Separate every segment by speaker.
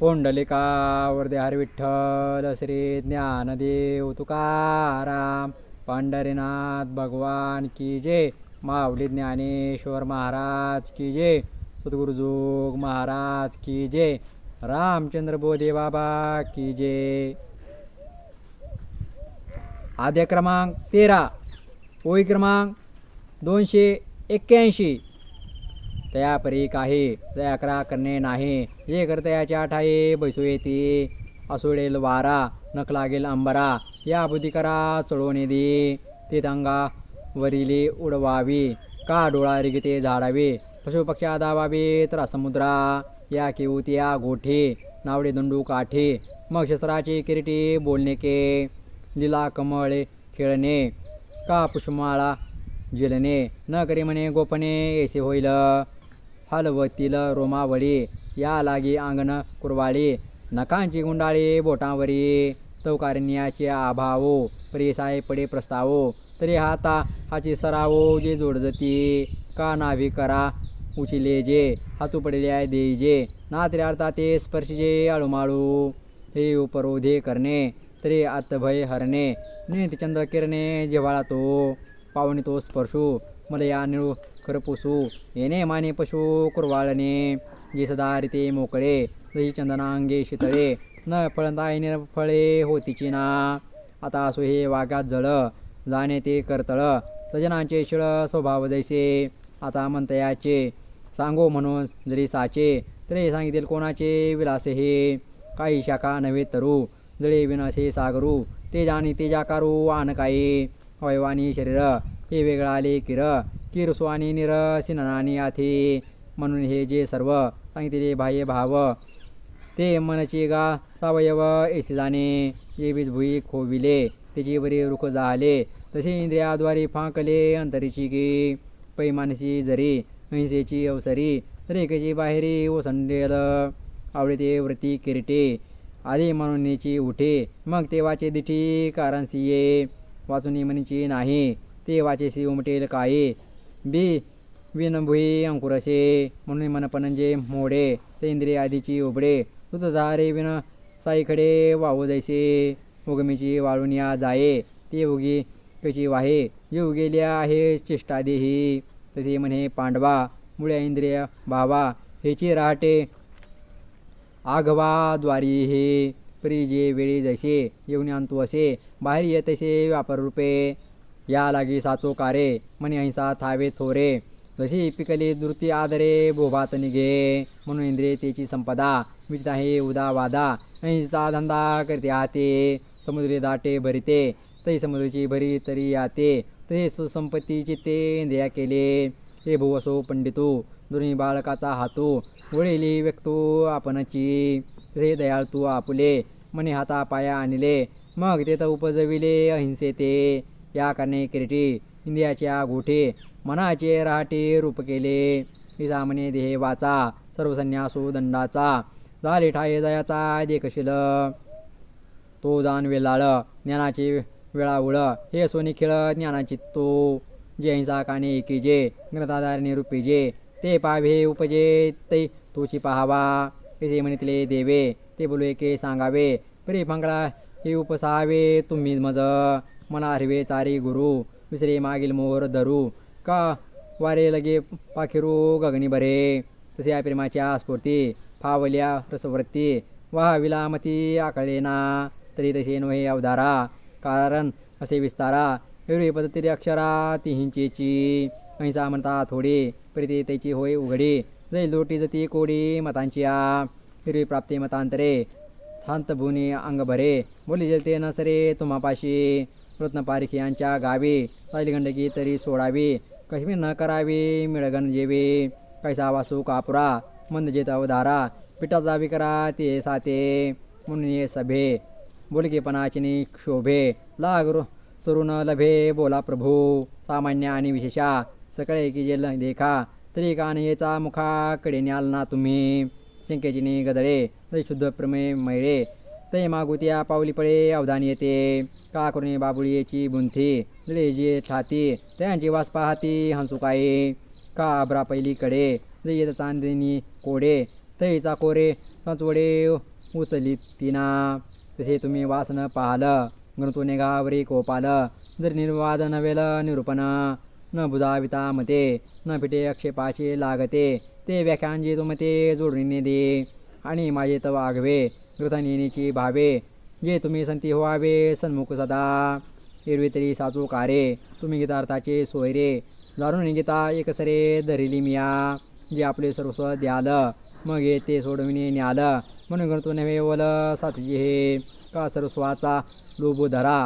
Speaker 1: पुंडलिका वरदे विठ्ठल श्री ज्ञानदेव तुकाराम पंढरीनाथ भगवान की जय माऊली ज्ञानेश्वर महाराज की जय सद्गुरुजोग महाराज की जय रामचंद्र बोधे बाबा की जय. आद्य क्रमांक तेरा ओळी क्रमांक दोनशे एक्क्याऐंशी. तयापरी काही तया करा करणे नाही. जे करतयाच्या ठाई बैसू येते असोडेल वारा नख लागेल अंबरा या बुद्धी करा चढवणे दे ते अंगा वरिले उडवावी का डोळा रिगते झाडावे पशुपक्ष्या दाबावे तर समुद्रा या केवतिया गोठे नावडे दंडू काठे मग शस्त्राचे किरीटी बोलणे के लीला कमळे खेळणे का पुष्माळा जिलणे न करी म्हणे गोपणे ऐसे होईल हलवतील रोमावळी या लागी अंगण कुरवाळी नखांची गुंडाळी बोटांवरी चौकारण्याचे आभावो परिसाय पडे प्रस्तावो. तरी हाता हाची सरावो जे जोडजती का नाभी करा उचिले जे हातू पडले देजे ना तरी अर्थात ते स्पर्शजे आळूमाळू हे उपरोधे करणे तरी आतभय हरणे. नित चंद्र किरणे जिव्हाळा तो पावणे तो स्पर्शू. मला या निळू करपुसू येणे माने पशु कुरवाळणे. जे सदा रीते मोकळे जशी चंदनांगे शितळे. न फळंताय निरफळे होतीची ना आता असो हे वाघात जळ जाणे ते करतळ. सजनांचे शिळ स्वभाव जैसे. आता म्हणतयाचे सांगो म्हणून जरी साचे तरी सांगितले कोणाचे विलासे हे? काही शाखा नव्हे तरू जळे विनासे सागरू. ते जाणी ते जाकारू आण काही अवयवानी शरीर हे वेगळा आले किर. किर स्वानी निर सिननानी आथे. म्हणून हे जे सर्व सांगितले बाह्य भाव. ते मनाचे गा सावयव ऐसे जाणे. जे बीज भुई खोविले त्याची बरी रुख झाले. तसे इंद्रियाद्वारे फांकले अंतरीची गे. पैमानशी जरी हिंसेची अवसरी रेखेची बाहेरी ओसंडेल. आवडते व्रती किरटे आधी म्हणूनची उठे. मग तेव्हाचे दिठी कारणसिये वाचून म्हणीची नाही ते वाचेसी उमटेल काय. बी विनभुई अंकुरसे म्हणून मनपणंजे मोडे ते इंद्रिय आधीची उबडे धारे विन साईकडे वाहू जायचे उगमीची वाळून या जाये ते उगी कशी वाहे जे उगेल्या आहे चेष्टा देही तसे म्हणे पांडवा मुळ्या इंद्रिय भावा हेची राहटे आघवा द्वारी हे परी जे वेळी जैसे येऊन आणतो असे बाहेर ये तसे व्यापार रूपे या लागी साचो कारे म्हणे अहिंसा थावे थोरे जशी पिकली धृती आदरे बोभात निघे म्हणून इंद्रिय संपदा. विचित आहे उदा वादा. अहिंसा धंदा करते आते समुद्री दाटे भरिते. तरी समुद्राची भरी तरी आते तरी सुसंपत्तीची ते इंद्रिया केले. हे भुवसो पंडितू दोन्ही बाळकाचा हातू. वळीली व्यक्तो आपणची. तसे दयाळ तू आपुले. मने हाता पाया आणले. मग ते तर उपजविले अहिंसे ते या कारणे किरीटी. इंद्रियाच्या गोठे मनाचे रहाटे रूप केले. तिचा देहे वाचा सर्व दंडाचा. झाले ठाये जयाचा देखशील. तो जाण वेलाळ ज्ञानाची वेळावळ. हे सोने खेळ ज्ञानाची तो जे अहिंसा काने एकी जे ग्रंथाधार निरूपी ते पावे उपजे ते तोची पाहावा. ते म्हणितले देवे ते बोलू एके सांगावे. प्रे फंगळा हे उपसावे तुम्ही मज. मना हरवे चारी गुरु. विसरे मागील मोहर धरू का वारे लगे पाखिरू गगनी बरे तसे या प्रेमाच्या स्फूर्ती फावल्या रसवृत्ती वा विलामती आकळेना तरी तसे नोहे अवधारा कारण असे विस्तारा एवढी पद्धती अक्षरा ती हिंचेची अहिंसा म्हणता थोडी प्रीती त्याची होय उघडी जै लोटी जती कोडी मतांची आ हिरवी प्राप्ती मतांतरे थांत भुनी अंग भरे बोली जलते नसरे तुम्हापाशी रत्नपारिखी यांच्या गावी. सायली गंडकी तरी सोडावी. कश्मीर न करावी मिळगण जेवे. कैसा वासू कापुरा मंद जेत अवधारा. पिठाचा विकरा ते साते. म्हणून ये सभे. बोलकेपणाचिनी शोभे. लाग रु- सरून लभे बोला प्रभू. सामान्य आणि विशेषा. सकळे की जे ल- देखा. तरी कानयेचा मुखाकडे न्याल ना तुम्ही. शंकेचिनी गदळे. शुद्ध प्रमे मैळे ते मागुत्या पावली पळे अवधान येते. का बाबुळीची बुंथी? लेजे जे ठाती त्यांची वास पाहती हंसू का आबरा पहिलीकडे जे येत चांदणी कोडे. तैचा कोरे संचवडे उचली तिना. तसे तुम्ही वासन पाहलं ग्रंथोने गावरी कोपाल. जर निर्वाद नवेल निरूपण न बुजाविता मते. न पिटे आक्षेपाचे लागते. ते व्याख्यान जे तुमते जोडणीने दे. आणि माझे तव वाघवे ग्रथन भावे जे तुम्ही संती व्हावे सन्मुख सदा. एरवी तरी साचू कारे तुम्ही गीतार्थाचे सोयरे. जाणून गीता एकसरे धरिली मिया जे आपले सर्वस्व द्याल. मग हे ते सोडविणे न्याल. म्हणून गणतो नव्हे वल साचजी हे. का सर्वस्वाचा लोबू धरा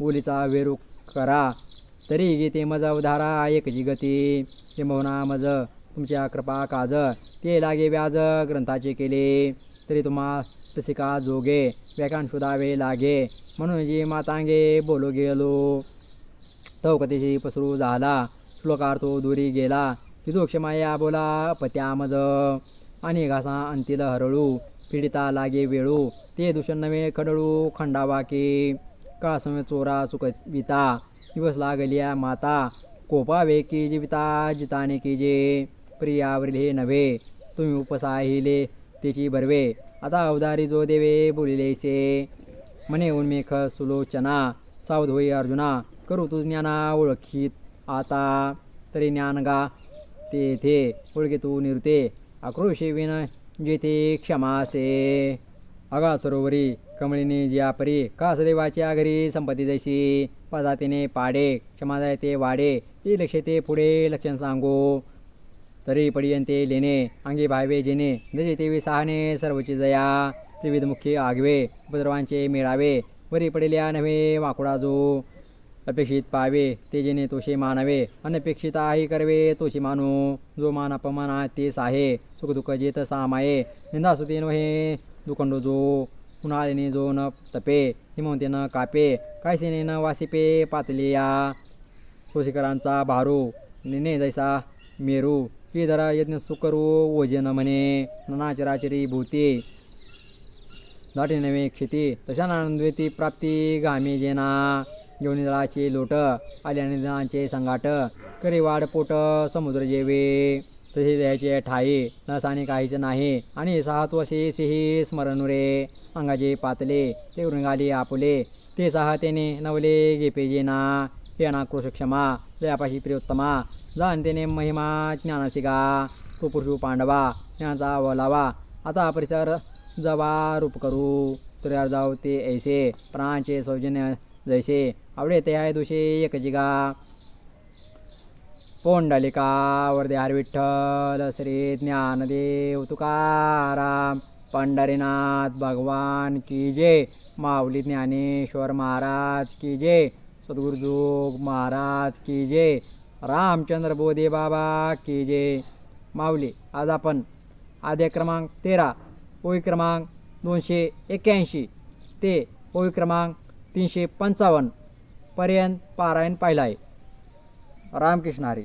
Speaker 1: ओलीचा वेरू करा. तरी गीते मज उधारा एकची गती ते मोहना मज तुमच्या कृपा काज. ते लागे व्याज ग्रंथाचे केले. तरी तुम्हा तसिका जोगे? व्याख्यान शोधावे लागे. म्हणून जी मातांगे बोलो गेलो तवकतेशी पसरू झाला. श्लोकार्थो दुरी गेला. तिथो क्षमाया बोला पत्यामज. आणि घासा अंतील हरळू. पीडिता लागे वेळू. ते दूषण नवे खडळू खंडावा की का चोरा सुखविता दिवस लागलिया माता. कोपावे की जीविता जिताने की जे. प्रियावरील हे नव्हे. तुम्ही उपसाहिले तिची बर्वे. आता अवधारी जो देवे बोलिलेसे म्हणे उन्मेख सुलोचना सावध होई अर्जुना करू तू ज्ञाना ओळखीत. आता तरी ज्ञानगा तेथे ओळखे तू निरते. आक्रोशेविन जेथे क्षमासे अगा सरोवरी कमळीने जिया परी का सदैवाच्या घरी संपत्ती जैसी? पदातीने पाडे क्षमादाय ते वाडे ते लक्ष ते पुढे लक्षण सांगू. तरी पडियंते लेणे अंगी भावे जेणे जसे तेवी विसाहने सर्वची जया त्रिविध मुख्य आगवे उपद्रवांचे मेळावे वरी पडलेल्या नव्हे माकुडा जो अपेक्षित पावे ते जेणे तोषे मानावे अनपेक्षित आहे करवे तोषी मानू. जो मान अपमान तेच आहे सुखदुःख जेत सामाये निंदासुती नव्हे दुखंडो जो उन्हाळ्याने जो न तपे हिमवंते न कापे कायसेने न वासिपे पातलिया. सोशिकरांचा भारू निने जैसा मेरू. की धरा यज्ञ सुकरू ओजन म्हणे ननाचराचरी भूती दाटी नवे क्षिती तशा नानंदवेती प्राप्ती घामी जेना जेवणी दळाचे लोट आल्याने जनांचे संगाट करी वाढ पोट समुद्र जेवे तसे द्यायचे ठाई नसाने काहीच नाही आणि सात वसे सिही स्मरण रे अंगाचे पातले ते उरंगाली आपुले ते सहा त्याने नवले गेपे जेना हे अनाक्रोश क्षमा जयापाशी प्रियोत्तमा जाणतेने महिमा ज्ञानासिका तो पुरुषू पांडवा ज्ञानाचा वलावा आता परिसर जवा रूप करू तुर्यार जाऊ ते ऐसे प्राणचे सौजन्य जैसे आवडे ते आहे दुषे एक जिगा पोंडलिका वरदेहार विठ्ठल श्री ज्ञानदेव तुकाराम पंढरीनाथ भगवान की जय माऊली ज्ञानेश्वर महाराज की जय। सद्गुरुजोग महाराज की जय रामचंद्र बोधे बाबा की जय माऊली. आज आपण आद्य क्रमांक तेरा ओळी क्रमांक दोनशे एक्क्याऐंशी ते ओळी क्रमांक तीनशे पंचावन्न पर्यंत पारायण पाहिला आहे. रामकृष्ण हरी.